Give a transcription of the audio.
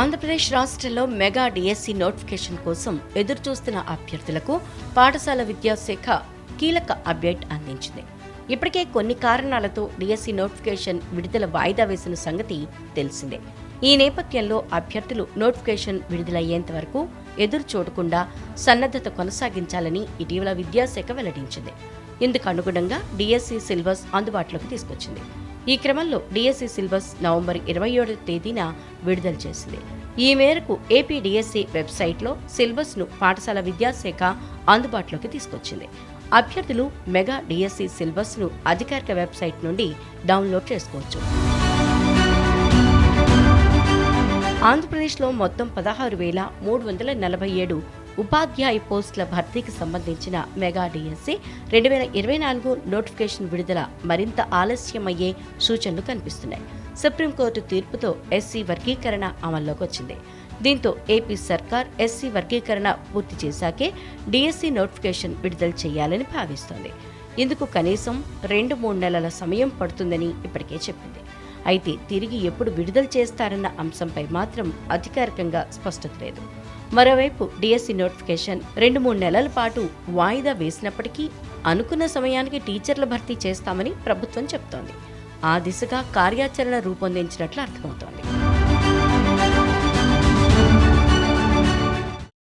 ఆంధ్రప్రదేశ్ రాష్ట్రంలో mega DSC notification కోసం ఎదురుచూస్తున్న అభ్యర్థులకు పాఠశాల విద్యాశాఖ కీలక అప్డేట్ అందించింది. ఇప్పటికే కొన్ని కారణాలతో డిఎస్సి నోటిఫికేషన్ విడుదల వాయిదా వేసిన సంగతి తెలిసిందే. ఈ నేపథ్యంలో అభ్యర్థులు నోటిఫికేషన్ విడుదలయ్యేంత వరకు ఎదురు చూడకుండా సన్నద్ధత కొనసాగించాలని ఇటీవల విద్యాశాఖ వెల్లడించింది. ఇందుకు అనుగుణంగా డిఎస్సి సిలబస్ అందుబాటులోకి తీసుకొచ్చింది. ఈ క్రమంలో డిఎస్సి సిలబస్ నవంబర్ ఇరవై ఏడవ తేదీన విడుదల చేసింది. ఈ మేరకు ఏపీ డిఎస్సి వెబ్సైట్లో సిలబస్ను పాఠశాల విద్యాశాఖ అందుబాటులోకి తీసుకొచ్చింది. అభ్యర్థులు మెగా డిఎస్సి సిలబస్ను అధికారిక వెబ్సైట్ నుండి డౌన్లోడ్ చేసుకోవచ్చు. ఆంధ్రప్రదేశ్లో మొత్తం పదహారు వేల మూడు వందల నలభై ఏడు ఉపాధ్యాయ పోస్టుల భర్తీకి సంబంధించిన మెగా డిఎస్సి రెండు వేల ఇరవై నాలుగు నోటిఫికేషన్ విడుదల మరింత ఆలస్యమయ్యే సూచనలు కనిపిస్తున్నాయి. సుప్రీంకోర్టు తీర్పుతో ఎస్సీ వర్గీకరణ అమల్లోకి వచ్చింది దీంతో ఏపీ సర్కార్ ఎస్సీ వర్గీకరణ పూర్తి చేశాకే డిఎస్సీ నోటిఫికేషన్ విడుదల చేయాలని భావిస్తోంది. ఇందుకు కనీసం రెండు మూడు నెలల సమయం పడుతుందని ఇప్పటికే చెప్పింది. అయితే తిరిగి ఎప్పుడు విడుదల చేస్తారన్న అంశంపై మాత్రం అధికారికంగా స్పష్టత లేదు. మరోవైపు డిఎస్సి నోటిఫికేషన్ రెండు మూడు నెలల పాటు వాయిదా వేసినప్పటికీ అనుకున్న సమయానికి టీచర్ల భర్తీ చేస్తామని ప్రభుత్వం చెప్తోంది. ఆ దిశగా కార్యాచరణ రూపొందించినట్లు అర్థమవుతోంది.